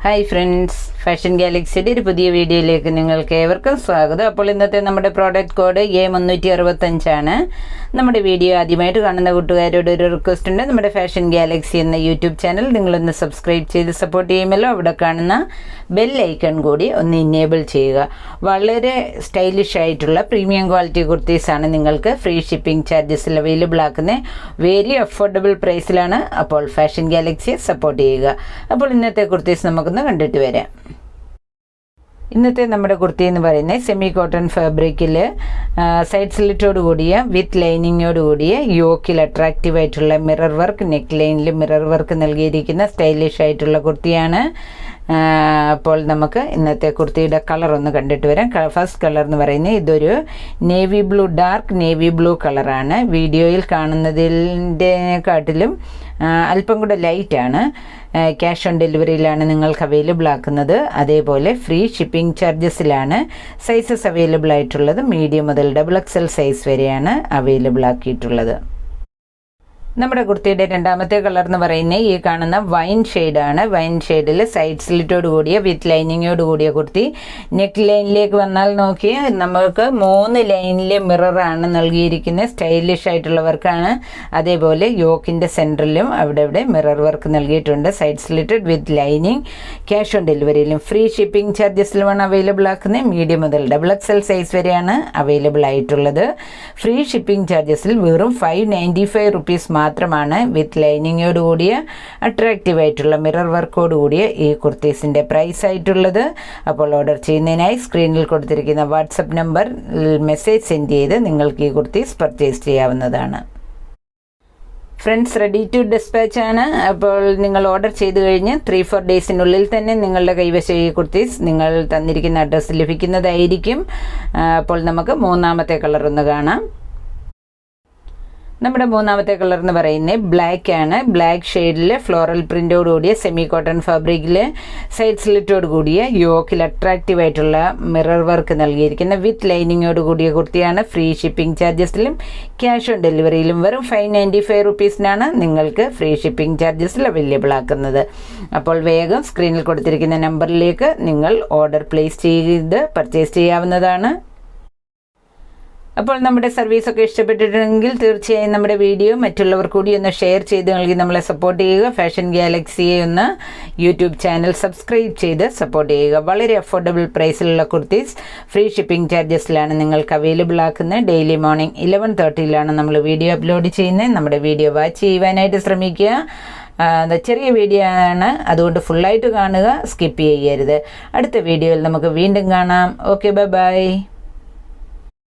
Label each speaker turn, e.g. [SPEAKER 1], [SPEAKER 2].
[SPEAKER 1] Hi friends fashion ഗാലക്സിയുടെ ഒരു പുതിയ വീഡിയോയിലേക്ക് നിങ്ങൾക്ക് ഏവർക്കും സ്വാഗതം. അപ്പോൾ ഇന്നത്തെ നമ്മുടെ പ്രോഡക്റ്റ് കോഡ് എ മുന്നൂറ്റി അറുപത്തഞ്ചാണ് നമ്മുടെ വീഡിയോ ആദ്യമായിട്ട് കാണുന്ന കൂട്ടുകാരോട് ഒരു റിക്വസ്റ്റ് ഉണ്ട്. നമ്മുടെ ഫാഷൻ ഗാലക്സി എന്ന യൂട്യൂബ് ചാനൽ നിങ്ങളൊന്ന് സബ്സ്ക്രൈബ് ചെയ്ത് സപ്പോർട്ട് ചെയ്യുമല്ലോ. അവിടെ കാണുന്ന ബെൽ ഐക്കൺ കൂടി ഒന്ന് ഇന്നേബിൾ ചെയ്യുക. വളരെ സ്റ്റൈലിഷ് ആയിട്ടുള്ള പ്രീമിയം ക്വാളിറ്റി കുർത്തീസാണ് നിങ്ങൾക്ക് ഫ്രീ ഷിപ്പിംഗ് ചാർജസിൽ അവൈലബിൾ ആക്കുന്നത് വെരി അഫോർഡബിൾ പ്രൈസിലാണ് അപ്പോൾ ഫാഷൻ ഗാലക്സിയെ സപ്പോർട്ട് ചെയ്യുക. അപ്പോൾ ഇന്നത്തെ കുർത്തീസ് നമുക്കൊന്ന് കണ്ടിട്ട് വരാം. ഇന്നത്തെ നമ്മുടെ കുർത്തി എന്ന് പറയുന്നത് സെമി കോട്ടൺ ഫാബ്രിക്കിൽ സൈഡ് സ്ലിറ്റോട് കൂടിയ വിത്ത് ലൈനിങ്ങോട് കൂടിയ യോക്കിൽ അട്രാക്റ്റീവ് ആയിട്ടുള്ള മിറർ വർക്ക് നെക്ക് ലൈനിൽ മിറർ വർക്ക് നൽകിയിരിക്കുന്ന സ്റ്റൈലിഷ് ആയിട്ടുള്ള കുർത്തിയാണ്. അപ്പോൾ നമുക്ക് ഇന്നത്തെ കുർത്തിയുടെ കളർ ഒന്ന് കണ്ടിട്ട് വരാം. ഫസ്റ്റ് കളർ എന്ന് പറയുന്നത് ഇതൊരു navy blue dark navy blue കളറാണ് വീഡിയോയിൽ കാണുന്നതിന്റെക്കാട്ടിലും അല്പം കൂടെ ലൈറ്റാണ് ക്യാഷ് ഓൺ ഡെലിവറിയിലാണ് നിങ്ങൾക്ക് അവൈലബിൾ ആക്കുന്നത്. അതേപോലെ ഫ്രീ ഷിപ്പിംഗ് ചാർജസിലാണ് സൈസസ് അവൈലബിൾ ആയിട്ടുള്ളത്. മീഡിയം മുതൽ ഡബിൾ എക്സൽ സൈസ് വരെയാണ് അവൈലബിൾ ആക്കിയിട്ടുള്ളത്. നമ്മുടെ കുർത്തിയുടെ രണ്ടാമത്തെ കളർ എന്ന് പറയുന്നത് ഈ കാണുന്ന വൈൻ ഷെയ്ഡാണ്. വൈൻ ഷെയ്ഡിൽ സൈഡ് സ്ലിറ്റോട് കൂടിയ വിത്ത് ലൈനിങ്ങോട് കൂടിയ കുർത്തി. നെക്ക് ലൈനിലേക്ക് വന്നാൽ നോക്കി നമുക്ക് മൂന്ന് ലൈനിലെ മിററാണ് നൽകിയിരിക്കുന്നത്. സ്റ്റൈലിഷ് ആയിട്ടുള്ള വർക്കാണ് അതേപോലെ യോക്കിന്റെ സെന്ററിലും അവിടെ ഇവിടെ മിറർ വർക്ക് നൽകിയിട്ടുണ്ട്. Side slitted with lining cash on ഡെലിവറിയിലും free shipping ചാർജസിലുമാണ് അവൈലബിൾ ആക്കുന്നത്. മീഡിയം മുതൽ ഡബിൾ എക്സ് എൽ സൈസ് വരെയാണ് അവൈലബിൾ ആയിട്ടുള്ളത്. ഫ്രീ ഷിപ്പിംഗ് ചാർജസിൽ വെറും ഫൈവ് നയന്റി ഫൈവ് റുപ്പീസ് മാത്രമാണ് വിത്ത് ലൈനിങ്ങോട് കൂടിയ അട്രാക്റ്റീവ് ആയിട്ടുള്ള മിറർ വർക്കോടുകൂടിയ ഈ കുർത്തീസിന്റെ പ്രൈസ് ആയിട്ടുള്ളത് അപ്പോൾ ഓർഡർ ചെയ്യുന്നതിനായി സ്ക്രീനിൽ കൊടുത്തിരിക്കുന്ന വാട്സപ്പ് നമ്പർ മെസ്സേജ് സെൻഡ് ചെയ്ത് നിങ്ങൾക്ക് ഈ കുർത്തീസ് പർച്ചേസ് ചെയ്യാവുന്നതാണ്. ഫ്രണ്ട്സ് റെഡി ടു ഡിസ്പാച്ച് ആണ്. അപ്പോൾ നിങ്ങൾ ഓർഡർ ചെയ്ത് കഴിഞ്ഞ് ത്രീ ഫോർ ഡേയ്സിനുള്ളിൽ തന്നെ നിങ്ങളുടെ കൈവശം ഈ കുർത്തീസ് നിങ്ങൾ തന്നിരിക്കുന്ന അഡ്രസ്സ് ലഭിക്കുന്നതായിരിക്കും. അപ്പോൾ നമുക്ക് മൂന്നാമത്തെ കളർ ഒന്ന് കാണാം. നമ്മുടെ മൂന്നാമത്തെ കളർ എന്ന് പറയുന്നത് ബ്ലാക്ക് ആണ്. ബ്ലാക്ക് ഷെയ്ഡിൽ ഫ്ലോറൽ പ്രിന്റോട് കൂടിയ സെമി കോട്ടൺ ഫാബ്രിക്കിൽ സൈഡ് സ്ലിറ്റോട് കൂടിയ യോക്കിൽ അട്രാക്റ്റീവ് ആയിട്ടുള്ള മിറർ വർക്ക് നൽകിയിരിക്കുന്ന വിത്ത് ലൈനിങ്ങോട് കൂടിയ കുർത്തിയാണ്. ഫ്രീ ഷിപ്പിംഗ് ചാർജസിലും ക്യാഷ് ഓൺ ഡെലിവറിയിലും വെറും ഫൈവ് നയന്റി ഫൈവ് റുപ്പീസിനാണ് നിങ്ങൾക്ക് ഫ്രീ ഷിപ്പിംഗ് ചാർജസിൽ അവൈലബിൾ ആക്കുന്നത്. അപ്പോൾ വേഗം സ്ക്രീനിൽ കൊടുത്തിരിക്കുന്ന നമ്പറിലേക്ക് നിങ്ങൾ ഓർഡർ പ്ലേസ് ചെയ്ത് പർച്ചേസ് ചെയ്യാവുന്നതാണ്. അപ്പോൾ നമ്മുടെ സർവീസ് ഒക്കെ ഇഷ്ടപ്പെട്ടിട്ടുണ്ടെങ്കിൽ തീർച്ചയായും നമ്മുടെ വീഡിയോ മറ്റുള്ളവർ കൂടി ഒന്ന് ഷെയർ ചെയ്ത് നൽകി നമ്മളെ സപ്പോർട്ട് ചെയ്യുക. ഫാഷൻ ഗാലക്സിയെ ഒന്ന് യൂട്യൂബ് ചാനൽ സബ്സ്ക്രൈബ് ചെയ്ത് സപ്പോർട്ട് ചെയ്യുക. വളരെ അഫോർഡബിൾ പ്രൈസിലുള്ള കുർത്തീസ് ഫ്രീ ഷിപ്പിംഗ് ചാർജസിലാണ് നിങ്ങൾക്ക് അവൈലബിൾ ആക്കുന്നത്. ഡെയിലി മോർണിംഗ് ഇലവൻ തേർട്ടിയിലാണ് നമ്മൾ വീഡിയോ അപ്ലോഡ് ചെയ്യുന്നത്. നമ്മുടെ വീഡിയോ വാച്ച് ചെയ്യുവാനായിട്ട് ശ്രമിക്കുക. ചെറിയ വീഡിയോ ആണ്. അതുകൊണ്ട് ഫുള്ളായിട്ട് കാണുക. സ്കിപ്പ് ചെയ്യരുത്. അടുത്ത വീഡിയോയിൽ നമുക്ക് വീണ്ടും കാണാം. Okay bye bye